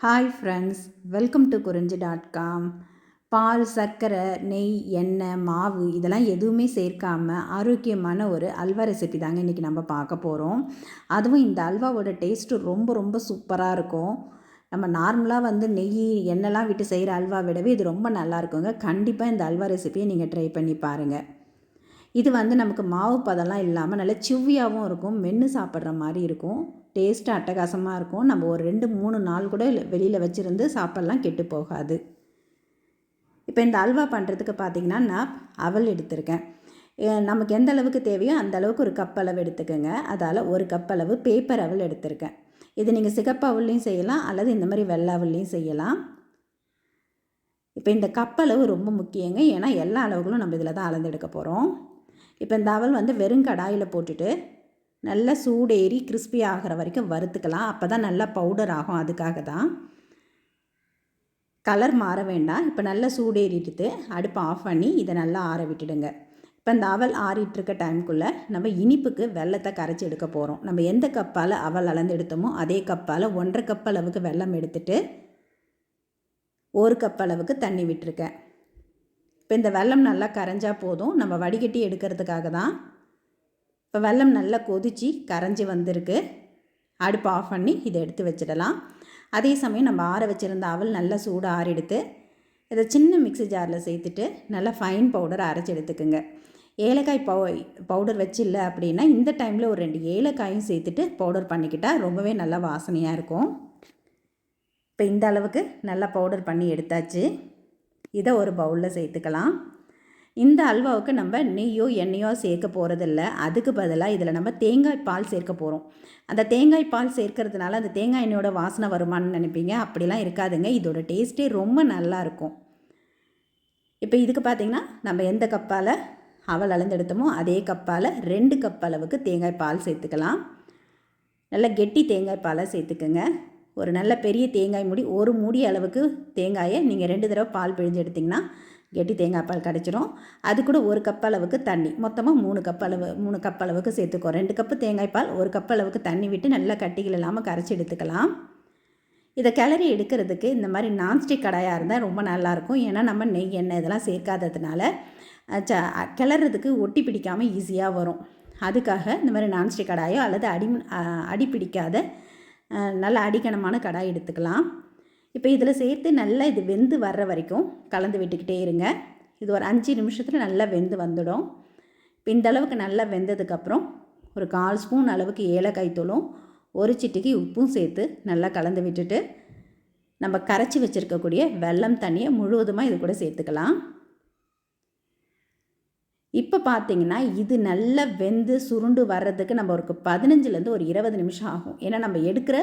Hi friends welcome to Kurinji dot com பால் சர்க்கரை நெய் எண்ணெய் மாவு இதெல்லாம் எதுவுமே சேர்க்காமல் ஆரோக்கியமான ஒரு அல்வா ரெசிபி தாங்க இன்றைக்கி நம்ம பார்க்க போகிறோம் அதுவும் இந்த அல்வாவோட டேஸ்ட்டு ரொம்ப ரொம்ப சூப்பராக இருக்கும். நம்ம நார்மலாக வந்து நெய் எண்ணெய்லாம் விட்டு செய்கிற அல்வா விடவே இது ரொம்ப நல்லா இருக்குங்க. கண்டிப்பாக இந்த அல்வா ரெசிபியை நீங்கள் ட்ரை பண்ணி பாருங்கள் இது வந்து நமக்கு மாவு பதம்லாம் இல்லாமல் நல்லா சிவ்வியாகவும் இருக்கும் மென்று சாப்பிட்ற மாதிரி இருக்கும். டேஸ்ட்டு அட்டகாசமாக இருக்கும். நம்ம ஒரு ரெண்டு மூணு நாள் கூட வெளியில் வச்சுருந்து சாப்பாடெலாம் கெட்டு போகாது. இப்போ இந்த அல்வா பண்ணுறதுக்கு பார்த்திங்கன்னா நான் அவல் எடுத்திருக்கேன். நமக்கு எந்த அளவுக்கு தேவையோ அந்த அளவுக்கு ஒரு கப் அளவு எடுத்துக்கோங்க. அதால் ஒரு கப் அளவு பேப்பர் அவல் எடுத்திருக்கேன். இது நீங்கள் சிகப்பு அவல்லையும் செய்யலாம் அல்லது இந்த மாதிரி வெள்ளை அவல்லையும் செய்யலாம். இப்போ இந்த கப்பளவு ரொம்ப முக்கியங்க. ஏன்னா எல்லா அளவுகளும் நம்ம இதில் தான் அளந்தெடுக்க போகிறோம் இப்போ இந்த அவல் வந்து வெறும் கடாயில் போட்டுட்டு நல்லா சூடேறி கிறிஸ்பி ஆகிற வரைக்கும் வறுத்துக்கலாம். அப்போ தான் நல்லா பவுடர் ஆகும். அதுக்காக தான் கலர் மாற வேண்டாம். இப்போ நல்லா சூடேறிட்டு அடுப்பை ஆஃப் பண்ணி இதை நல்லா ஆற விட்டுடுங்க. இப்போ இந்த அவல் ஆறிட்டுருக்க டைம்குள்ளே நம்ம இனிப்புக்கு வெள்ளத்தை கரைச்சி எடுக்க போகிறோம் நம்ம எந்த கப்பால் அவல் அளந்து எடுத்தோமோ அதே கப்பால் ஒன்றரை கப் அளவுக்கு வெள்ளம் எடுத்துட்டு ஒரு கப் அளவுக்கு தண்ணி விட்டுருக்கேன். இப்போ இந்த வெள்ளம் நல்லா கரைஞ்சால் போதும். நம்ம வடிகட்டி எடுக்கிறதுக்காக தான் இப்போ வெள்ளம் நல்லா கொதித்து கரைஞ்சி வந்திருக்கு. அடுப்பு ஆஃப் பண்ணி இதை எடுத்து வச்சிடலாம். அதே சமயம் நம்ம ஆற வச்சுருந்த அவல் நல்லா சூடு ஆறெடுத்து இதை சின்ன மிக்சி ஜாரில் சேர்த்துட்டு நல்லா ஃபைன் பவுடர் அரைச்சி எடுத்துக்குங்க. ஏலக்காய் பவு பவுடர் வச்சில்ல அப்படின்னா இந்த டைமில் ஒரு ரெண்டு ஏலக்காயும் சேர்த்துட்டு பவுடர் பண்ணிக்கிட்டால் ரொம்பவே நல்லா வாசனையாக இருக்கும். இப்போ இந்த அளவுக்கு நல்லா பவுடர் பண்ணி எடுத்தாச்சு. இதை ஒரு பவுலில் சேர்த்துக்கலாம். இந்த அல்வாவுக்கு நம்ம நெய்யோ எண்ணெயோ சேர்க்க போகிறதில்ல அதுக்கு பதிலாக இதில் நம்ம தேங்காய் பால் சேர்க்க போகிறோம் அந்த தேங்காய் பால் சேர்க்கறதுனால அந்த தேங்காய் எண்ணெயோட வாசனை வருமானு நினைப்பீங்க. அப்படிலாம் இருக்காதுங்க. இதோட டேஸ்ட்டே ரொம்ப நல்லாயிருக்கும் இப்போ இதுக்கு பார்த்திங்கன்னா நம்ம எந்த கப்பால் அவல் அளந்தெடுத்தோமோ அதே கப்பால் ரெண்டு கப் அளவுக்கு தேங்காய் பால் சேர்த்துக்கலாம். நல்ல கெட்டி தேங்காய் பாலை சேர்த்துக்குங்க. ஒரு நல்ல பெரிய தேங்காய் மூடி ஒரு மூடி அளவுக்கு தேங்காயை நீங்கள் ரெண்டு தடவை பால் பிழிஞ்சு எடுத்திங்கன்னா கெட்டி தேங்காய் பால் கிடச்சிரும். அது கூட ஒரு கப் அளவுக்கு தண்ணி. மொத்தமாக மூணு கப் அளவு மூணு கப் அளவுக்கு சேர்த்துக்கோ. ரெண்டு கப்பு தேங்காய் பால் ஒரு கப் அளவுக்கு தண்ணி விட்டு நல்லா கட்டிகள் இல்லாமல் கரைச்சி எடுத்துக்கலாம். இதை கிளறி எடுக்கிறதுக்கு இந்த மாதிரி நான்ஸ்டிக் கடாயாக இருந்தால் ரொம்ப நல்லாயிருக்கும் ஏன்னா நம்ம நெய் எண்ணெய் இதெல்லாம் சேர்க்காததுனால ச கிளறதுக்கு ஒட்டி பிடிக்காமல் ஈஸியாக வரும். அதுக்காக இந்த மாதிரி நான்ஸ்டிக் கடாயோ அல்லது அடி அடி பிடிக்காத நல்ல அடிக்கணமான கடாய் எடுத்துக்கலாம். இப்போ இதில் சேர்த்து நல்லா இது வெந்து வர்ற வரைக்கும் கலந்து விட்டுக்கிட்டே இருங்க. இது ஒரு அஞ்சு நிமிஷத்தில் நல்லா வெந்து வந்துடும். இப்போ இந்த அளவுக்கு நல்லா வெந்ததுக்கப்புறம் ஒரு கால் ஸ்பூன் அளவுக்கு ஏலக்காய் தூளும் ஒரு சிட்டிக்கு உப்பும் சேர்த்து நல்லா கலந்து விட்டுட்டு நம்ம கரைச்சி வச்சுருக்கக்கூடிய வெள்ளம் தண்ணியை முழுவதுமாக இது கூட சேர்த்துக்கலாம். இப்போ பார்த்தீங்கன்னா இது நல்லா வெந்து சுருண்டு வர்றதுக்கு நம்ம ஒரு பதினஞ்சுலேருந்து ஒரு இருபது நிமிஷம் ஆகும். ஏன்னா நம்ம எடுக்கிற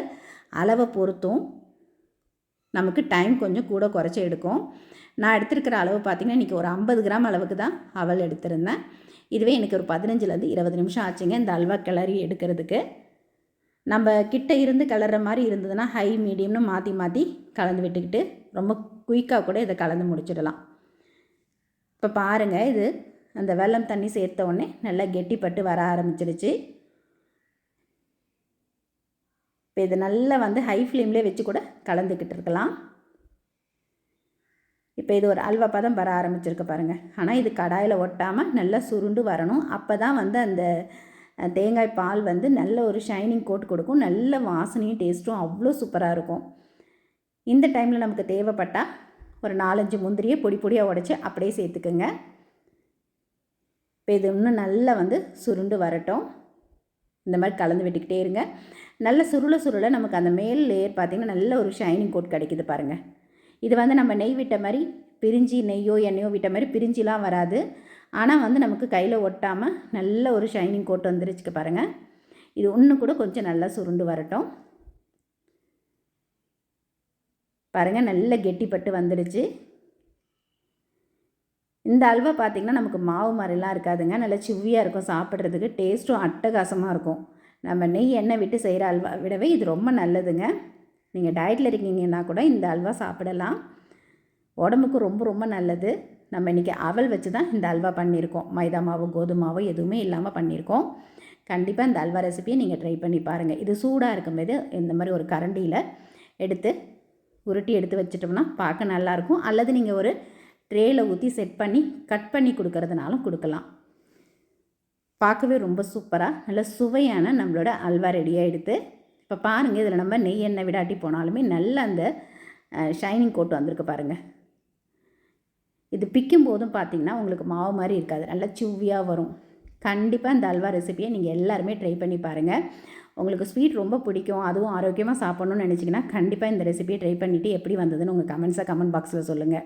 அளவை பொறுத்தும் நமக்கு டைம் கொஞ்சம் கூட குறைச்சி எடுக்கும். நான் எடுத்திருக்கிற அளவு பார்த்திங்கன்னா இன்றைக்கி ஒரு ஐம்பது கிராம் அளவுக்கு தான் அவல் எடுத்திருந்தேன். இதுவே எனக்கு ஒரு பதினஞ்சுலேருந்து இருபது நிமிஷம் ஆச்சுங்க இந்த அல்வா கிளறி எடுக்கிறதுக்கு. நம்ம கிட்ட இருந்து கிளற மாதிரி இருந்ததுன்னா ஹை மீடியம்னு மாற்றி மாற்றி கலந்து விட்டுக்கிட்டு ரொம்ப குயிக்காக கூட இதை கலந்து முடிச்சிடலாம். இப்போ பாருங்கள் இது அந்த வெள்ளம் தண்ணி சேர்த்த உடனே நல்லா கெட்டிப்பட்டு வர ஆரம்பிச்சிருச்சு. இப்போ இது நல்லா வந்து ஹை ஃப்ளேம்லேயே வச்சு கூட கலந்துக்கிட்டு இருக்கலாம். இப்போ இது ஒரு அல்வா பதம் வர ஆரம்பிச்சிருக்க பாருங்கள் ஆனால் இது கடாயில் ஒட்டாமல் நல்லா சுருண்டு வரணும். அப்போ தான் வந்து அந்த தேங்காய் பால் வந்து நல்ல ஒரு ஷைனிங் கோட் கொடுக்கும். நல்ல வாசனையும் டேஸ்ட்டும் அவ்வளோ சூப்பராக இருக்கும். இந்த டைமில் நமக்கு தேவைப்பட்டால் ஒரு நாலஞ்சு முந்திரியை பொடி பொடியாக உடச்சி அப்படியே சேர்த்துக்குங்க. இப்போ இது இன்னும் நல்லா வந்து சுருண்டு வரட்டும். இந்த மாதிரி கலந்து விட்டுக்கிட்டே இருங்க. நல்ல சுருள சுருள நமக்கு அந்த மேல் லேயர் பார்த்திங்கன்னா நல்ல ஒரு ஷைனிங் கோட் கிடைக்குது பாருங்கள் இது வந்து நம்ம நெய் விட்ட மாதிரி பிரிஞ்சி நெய்யோ எண்ணெயோ விட்ட மாதிரி பிரிஞ்சிலாம் வராது. ஆனால் வந்து நமக்கு கையில் ஒட்டாமல் நல்ல ஒரு ஷைனிங் கோட் வந்துருச்சுக்க பாருங்கள் இது ஒன்று கூட கொஞ்சம் நல்லா சுருண்டு வரட்டும். பாருங்கள் நல்ல கெட்டிப்பட்டு வந்துடுச்சு. இந்த அல்வா பார்த்திங்கன்னா நமக்கு மாவு மாதிரிலாம் இருக்காதுங்க. நல்லா சிவ்வியாக இருக்கும். சாப்பிட்றதுக்கு டேஸ்ட்டும் அட்டகாசமாக இருக்கும். நம்ம நெய் எண்ணெய் விட்டு செய்கிற அல்வா விடவே இது ரொம்ப நல்லதுங்க. நீங்கள் டயட்டில் இருக்கீங்கன்னா கூட இந்த அல்வா சாப்பிடலாம். உடம்புக்கு ரொம்ப ரொம்ப நல்லது. நம்ம இன்றைக்கி அவல் வச்சு தான் இந்த அல்வா பண்ணியிருக்கோம். மைதா மாவு கோதுமை மாவு எதுவுமே இல்லாமல் பண்ணியிருக்கோம். கண்டிப்பாக இந்த அல்வா ரெசிபியை நீங்கள் ட்ரை பண்ணி பாருங்கள் இது சூடாக இருக்கும்போது இந்த மாதிரி ஒரு கரண்டியில் எடுத்து உருட்டி எடுத்து வச்சிட்டோம்னா பார்க்க நல்லாயிருக்கும் அல்லது நீங்கள் ஒரு ட்ரேயில் ஊற்றி செட் பண்ணி கட் பண்ணி கொடுக்கறதுனாலும் கொடுக்கலாம். பார்க்கவே ரொம்ப சூப்பராக நல்ல சுவையான நம்மளோட அல்வா ரெடி ஆகிடுது இப்போ பாருங்கள் இதில் நம்ம நெய் எண்ணெய் விடாட்டி போனாலுமே நல்ல அந்த ஷைனிங் கோட் வந்திருக்கு பாருங்கள் இது பிக்கும் போதும் பார்த்தீங்கன்னா உங்களுக்கு மாவு மாதிரி இருக்காது. நல்லா சுவியாக வரும். கண்டிப்பாக இந்த அல்வா ரெசிபியை நீங்கள் எல்லாருமே ட்ரை பண்ணி பாருங்கள் உங்களுக்கு ஸ்வீட் ரொம்ப பிடிக்கும் அதுவும் ஆரோக்கியமாக சாப்பிட்ணுன்னு நினச்சிங்கன்னா கண்டிப்பாக இந்த ரெசிபியை ட்ரை பண்ணிவிட்டு எப்படி வந்ததுன்னு உங்கள் கமெண்ட்ஸை கமெண்ட் பாக்ஸில் சொல்லுங்கள்